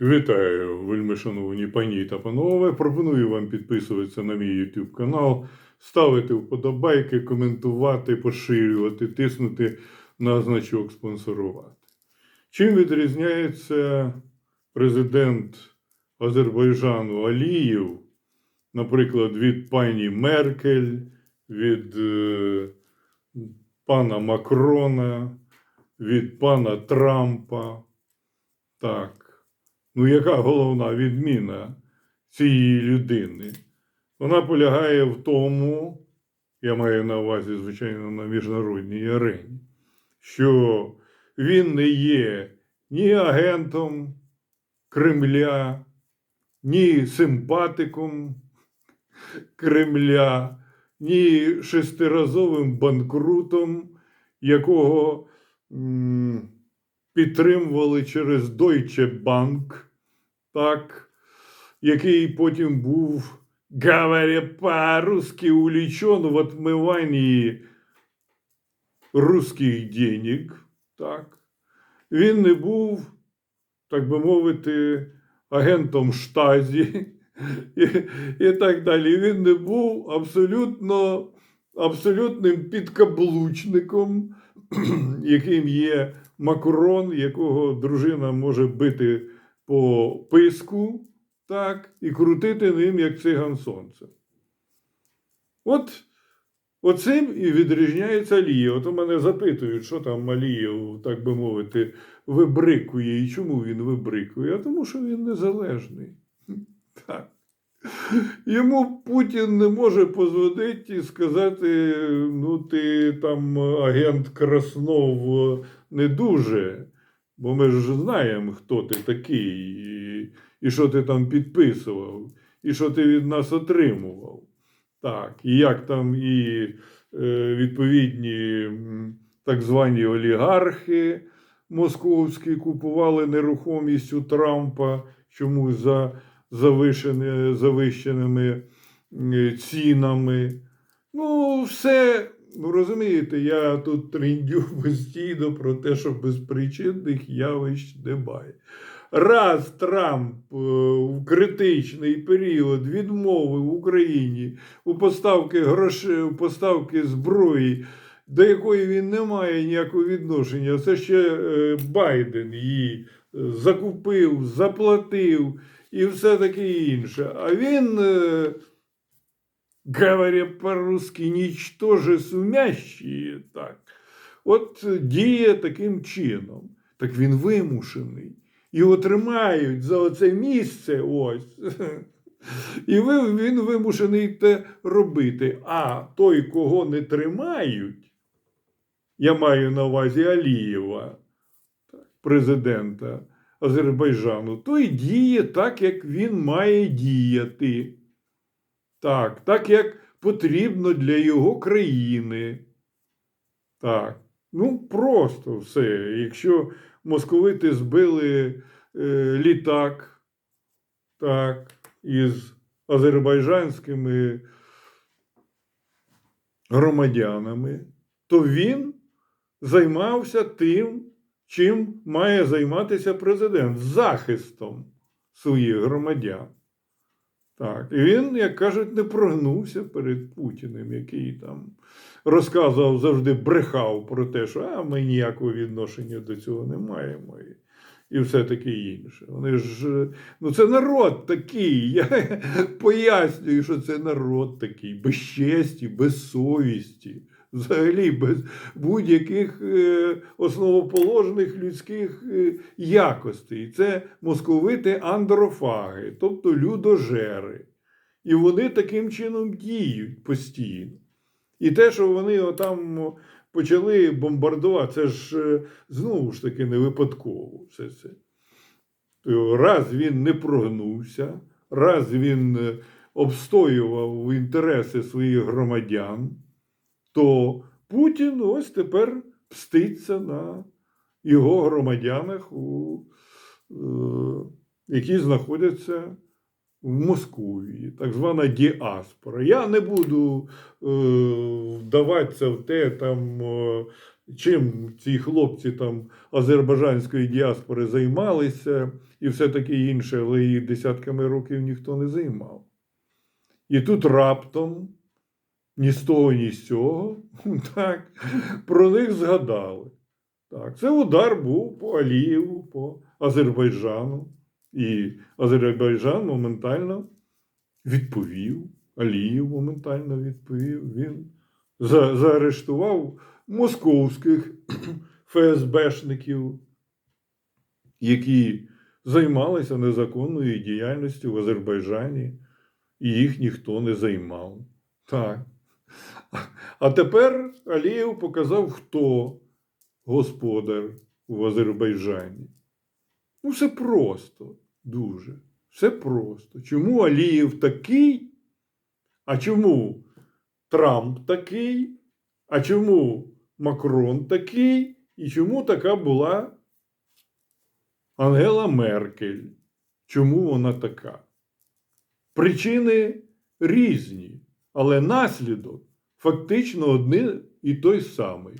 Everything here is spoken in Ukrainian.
Вітаю, вельми шановні пані та панове. Пропоную вам підписуватися на мій YouTube канал, ставити вподобайки, коментувати, поширювати, тиснути на значок спонсорувати. Чим відрізняється президент Азербайджану Алієв, наприклад, від пані Меркель, від е, пана Макрона, від пана Трампа? Так. Ну, яка головна відміна цієї людини? Вона полягає в тому, я маю на увазі, звичайно, на міжнародній арені, що він не є ні агентом Кремля, ні симпатиком Кремля, ні шестиразовим банкрутом, якого. Підтримували через Deutsche Bank, так, який потім був, говоря по-русски, увлечен в отмиванні русських денег. Так. Він не був, так би мовити, агентом штазі і, і так далі. Він не був абсолютно, абсолютним підкаблучником, яким є Макрон, якого дружина може бити по писку, так, і крутити ним, як циган сонце. От оцим і відрізняється Алієв. От у мене запитують, що там Алієв, так би мовити, вибрикує і чому він вибрикує? А тому, що він незалежний. Так. Йому Путін не може позвонити і сказати: ну, ти там агент Краснов не дуже, бо ми ж знаємо, хто ти такий, і, і що ти там підписував, і що ти від нас отримував. Так, і як там і е, відповідні так звані олігархи московські купували нерухомість у Трампа чомусь за завищеними е, цінами. Ну, все, ну розумієте, я тут трендю постійно про те, що безпричинних явищ немає. Раз Трамп е, в критичний період відмовив Україні у поставки грошей, у поставки зброї, до якої він не має ніякого відношення, це ще е, Байден її закупив, заплатив і все таке інше. А він, е, говоря по-русски, нічтоже сумящі, так, от діє таким чином. Так він вимушений. Його тримають за оце місце ось. І він вимушений те робити. А той, кого не тримають, я маю на увазі Алієва, президента Азербайджану, той діє так, як він має діяти. Так, так як потрібно для його країни. Так. Ну, просто все. Якщо московити збили е, літак, так, із азербайджанськими громадянами, то він займався тим, чим має займатися президент захистом своїх громадян. Так, і він, як кажуть, не прогнувся перед Путіним, який там розказував, завжди брехав про те, що а, ми ніякого відношення до цього не маємо. І, все таке інше. Вони ж, ну це народ такий. Я пояснюю, що це народ такий, без честі, без совісті, взагалі без будь-яких е, основоположних людських е, якостей. Це московити андрофаги, тобто людожери. І вони таким чином діють постійно. І те, що вони отам почали бомбардувати, це ж е, знову ж таки не випадково все це. Раз він не прогнувся, раз він обстоював інтереси своїх громадян, то Путін ось тепер пститься на його громадянах, у, е, які знаходяться в Московії, так звана діаспора. Я не буду е, вдаватися в те, там, е, чим ці хлопці там азербайджанської діаспори займалися і все таке інше, але їх десятками років ніхто не займав. І тут раптом ні з того, ні з цього так, про них згадали. Так, це удар був по Алієву, по Азербайджану. І Азербайджан моментально відповів. Алієв моментально відповів. Він за- заарештував московських ФСБшників, які займалися незаконною діяльністю в Азербайджані, і їх ніхто не займав. Так. А тепер Алієв показав, хто господар в Азербайджані. Ну, все просто, дуже. Все просто. Чому Алієв такий? А чому Трамп такий? А чому Макрон такий? І чому така була Ангела Меркель? Чому вона така? Причини різні, але наслідок фактично один і той самий.